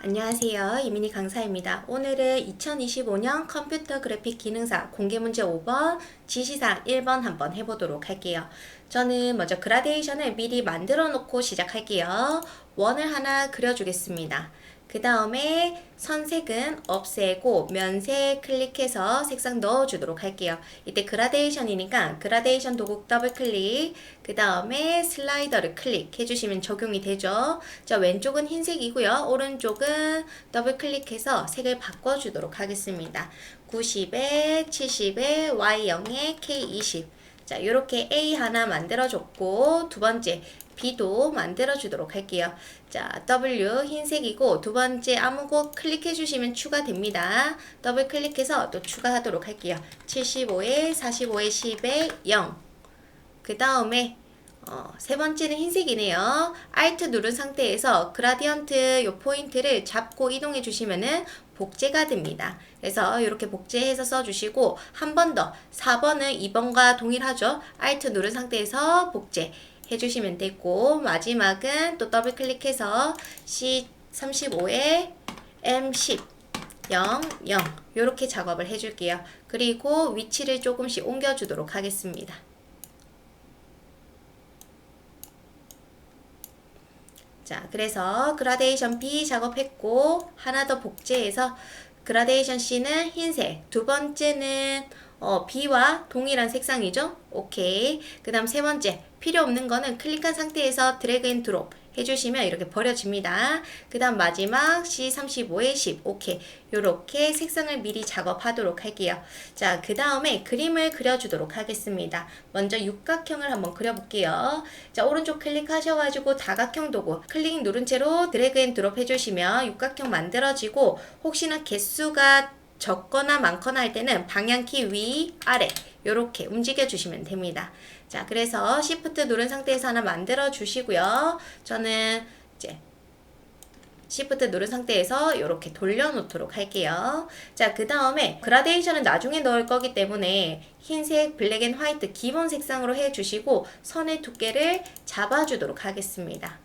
안녕하세요. 이민희 강사입니다. 오늘은 2025년 컴퓨터 그래픽 기능사 공개 문제 5번, 지시사항 1번 한번 해보도록 할게요. 저는 먼저 그라데이션을 미리 만들어 놓고 시작할게요. 원을 하나 그려주겠습니다. 그 다음에 선색은 없애고 면색 클릭해서 색상 넣어주도록 할게요. 이때 그라데이션이니까 그라데이션 도구 더블 클릭, 그 다음에 슬라이더를 클릭해 주시면 적용이 되죠. 자, 왼쪽은 흰색이고요. 오른쪽은 더블 클릭해서 색을 바꿔주도록 하겠습니다. 90에 70에 Y0에 K20 자, 이렇게 A 하나 만들어줬고, 두 번째, B도 만들어 주도록 할게요. 자, W 흰색이고, 두 번째 아무 곳 클릭해 주시면 추가됩니다. 더블 클릭해서 또 추가하도록 할게요. 75에 45에 10에 0. 그 다음에, 어, 세 번째는 흰색이네요. Alt 누른 상태에서 그라디언트 요 포인트를 잡고 이동해 주시면은 복제가 됩니다. 그래서 이렇게 복제해서 써주시고 한 번 더 4번은 2번과 동일하죠. Alt 누른 상태에서 복제 해주시면 되고 마지막은 또 더블 클릭해서 C35에 M10 0, 0 이렇게 작업을 해줄게요. 그리고 위치를 조금씩 옮겨주도록 하겠습니다. 자, 그래서 그라데이션 B 작업했고 하나 더 복제해서 그라데이션 C는 흰색, 두 번째는 어, B와 동일한 색상이죠. 오케이. 그 다음 세 번째, 필요 없는 거는 클릭한 상태에서 드래그 앤 드롭 해주시면 이렇게 버려집니다. 그 다음 마지막 C35에 10. 오케이. 요렇게 색상을 미리 작업하도록 할게요. 자, 그 다음에 그림을 그려주도록 하겠습니다. 먼저 육각형을 한번 그려볼게요. 자, 오른쪽 클릭하셔가지고 다각형 도구 클릭 누른 채로 드래그 앤 드롭 해주시면 육각형 만들어지고 혹시나 개수가 적거나 많거나 할 때는 방향키 위, 아래 이렇게 움직여 주시면 됩니다. 자, 그래서 Shift 누른 상태에서 하나 만들어 주시고요. 저는 이제 Shift 누른 상태에서 이렇게 돌려놓도록 할게요. 자, 그 다음에 그라데이션은 나중에 넣을 거기 때문에 흰색, 블랙 앤 화이트 기본 색상으로 해주시고 선의 두께를 잡아주도록 하겠습니다.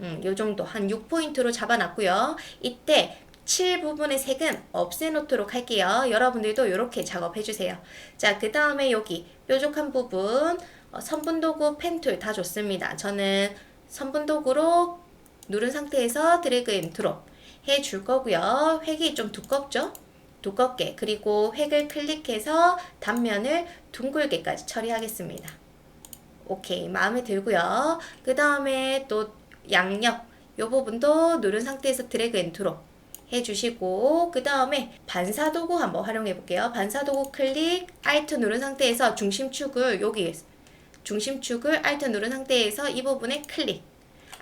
음, 요 정도 한 6포인트로 잡아놨고요. 이때 7 부분의 색은 없애놓도록 할게요. 여러분들도 이렇게 작업해주세요. 자, 그 다음에 여기 뾰족한 부분 어, 선분도구 펜툴 다 좋습니다. 저는 선분도구로 누른 상태에서 드래그 앤 드롭 해줄 거고요. 획이 좀 두껍죠? 두껍게 그리고 획을 클릭해서 단면을 둥글게까지 처리하겠습니다. 오케이 마음에 들고요. 그 다음에 또 양옆 이 부분도 누른 상태에서 드래그 앤 드롭 해주시고 그 다음에 반사도구 한번 활용해 볼게요. 반사도구 클릭 Alt 누른 상태에서 중심축을 여기 중심축을 Alt 누른 상태에서 이 부분에 클릭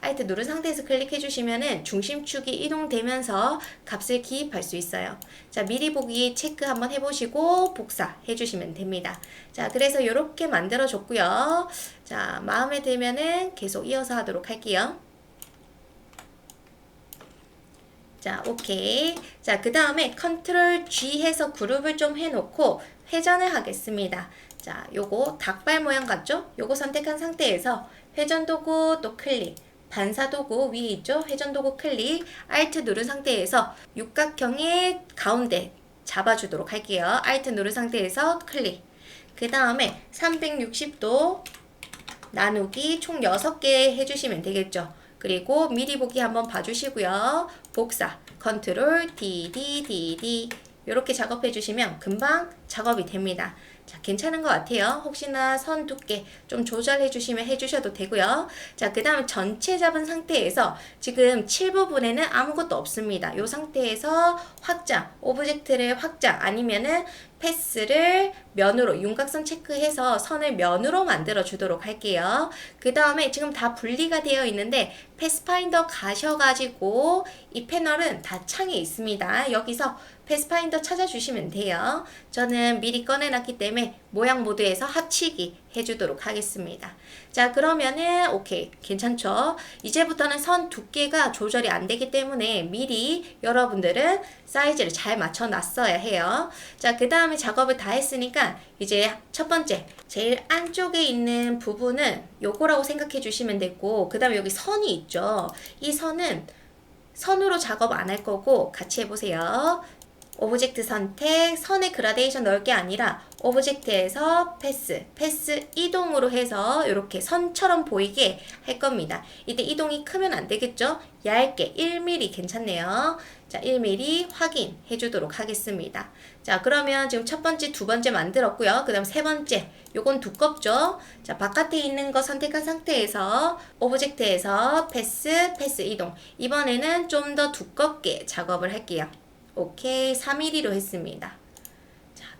Alt 누른 상태에서 클릭해 주시면은 중심축이 이동되면서 값을 기입할 수 있어요. 자, 미리 보기 체크 한번 해보시고 복사해 주시면 됩니다. 자, 그래서 이렇게 만들어 줬고요. 자, 마음에 들면은 계속 이어서 하도록 할게요. 자, 오케이. 자, 그 다음에 컨트롤 G 해서 그룹을 좀 해놓고 회전을 하겠습니다. 자, 요거 닭발 모양 같죠? 요거 선택한 상태에서 회전 도구 또 클릭. 반사 도구 위에 있죠? 회전 도구 클릭. Alt 누른 상태에서 육각형의 가운데 잡아주도록 할게요. Alt 누른 상태에서 클릭. 그 다음에 360도 나누기 총 6개 해주시면 되겠죠. 그리고 미리 보기 한번 봐주시고요. 복사, 컨트롤, D, D, D, D 이렇게 작업해 주시면 금방 작업이 됩니다. 자, 괜찮은 것 같아요. 혹시나 선 두께 좀 조절해 주시면 해 주셔도 되고요. 자, 그 다음 전체 잡은 상태에서 지금 7부분에는 아무것도 없습니다. 이 상태에서 확장, 오브젝트를 확장 아니면은 패스를 면으로 윤곽선 체크해서 선을 면으로 만들어 주도록 할게요. 그 다음에 지금 다 분리가 되어 있는데 패스파인더 가셔가지고 이 패널은 다 창에 있습니다. 여기서 패스파인더 찾아주시면 돼요. 저는 미리 꺼내놨기 때문에 모양 모드에서 합치기 해주도록 하겠습니다. 자 그러면은 오케이 괜찮죠? 이제부터는 선 두께가 조절이 안 되기 때문에 미리 여러분들은 사이즈를 잘 맞춰 놨어야 해요. 자그 다음에 작업을 다 했으니까 이제 첫 번째 제일 안쪽에 있는 부분은 요거라고 생각해 주시면 되고 그 다음에 여기 선이 있죠. 이 선은 선으로 작업 안 할 거고 같이 해보세요. 오브젝트 선택, 선의 그라데이션 넣을 게 아니라 오브젝트에서 패스, 패스 이동으로 해서 이렇게 선처럼 보이게 할 겁니다. 이때 이동이 크면 안 되겠죠? 얇게 1mm 괜찮네요. 자, 1mm 확인해 주도록 하겠습니다. 자, 그러면 지금 첫 번째, 두 번째 만들었고요. 그 다음 세 번째, 요건 두껍죠? 자, 바깥에 있는 거 선택한 상태에서 오브젝트에서 패스, 패스 이동. 이번에는 좀 더 두껍게 작업을 할게요. 오케이, 3mm로 했습니다.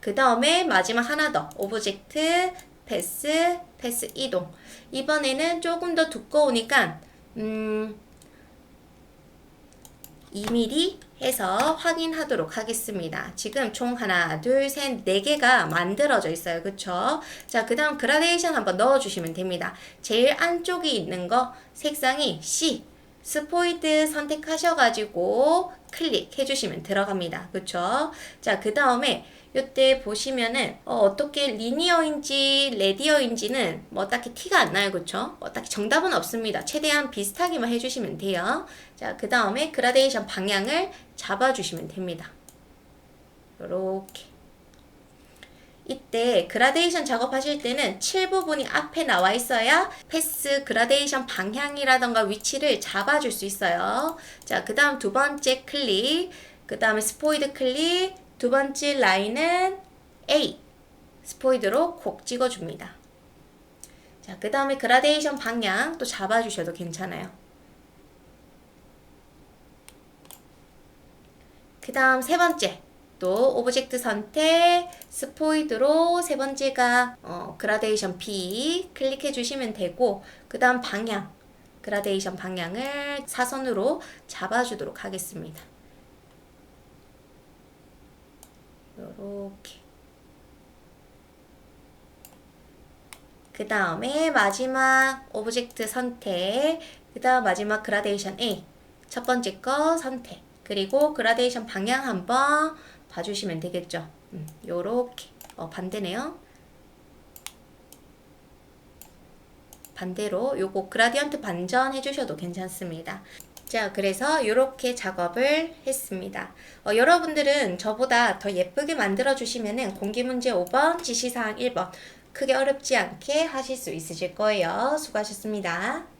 자, 그 다음에 마지막 하나 더. 오브젝트, 패스, 패스 이동. 이번에는 조금 더 두꺼우니까, 음, 2mm 해서 확인하도록 하겠습니다. 지금 총 하나, 둘, 셋, 네 개가 만들어져 있어요. 그쵸? 자, 그 다음 그라데이션 한번 넣어주시면 됩니다. 제일 안쪽에 있는 거 색상이 C. 스포이드 선택하셔가지고 클릭해 주시면 들어갑니다. 그쵸? 자, 그 다음에 요때 보시면은 어, 떻게 리니어인지 레디어인지는 뭐 딱히 티가 안 나요. 그쵸? 뭐 딱히 정답은 없습니다. 최대한 비슷하게만 해주시면 돼요. 자, 그 다음에 그라데이션 방향을 잡아주시면 됩니다. 요렇게. 이때 그라데이션 작업하실 때는 7부분이 앞에 나와 있어야 패스 그라데이션 방향이라던가 위치를 잡아줄 수 있어요. 자, 그 다음 두 번째 클릭, 그 다음에 스포이드 클릭, 두 번째 라인은 A. 스포이드로 콕 찍어줍니다. 자, 그 다음에 그라데이션 방향 또 잡아주셔도 괜찮아요. 그 다음 세 번째. 또 오브젝트 선택, 스포이드로 세 번째가 어, 그라데이션 B 클릭해 주시면 되고 그 다음 방향, 그라데이션 방향을 사선으로 잡아주도록 하겠습니다. 요렇게. 그 다음에 마지막 오브젝트 선택 그 다음 마지막 그라데이션 A. 첫 번째 거 선택. 그리고 그라데이션 방향 한번 봐주시면 되겠죠 음, 요렇게 어, 반대네요 반대로 요거 그라디언트 반전 해 주셔도 괜찮습니다 자, 그래서 이렇게 작업을 했습니다. 어, 여러분들은 저보다 더 예쁘게 만들어 주시면은 공기 문제 5번, 지시사항 1번 크게 어렵지 않게 하실 수 있으실 거예요. 수고하셨습니다.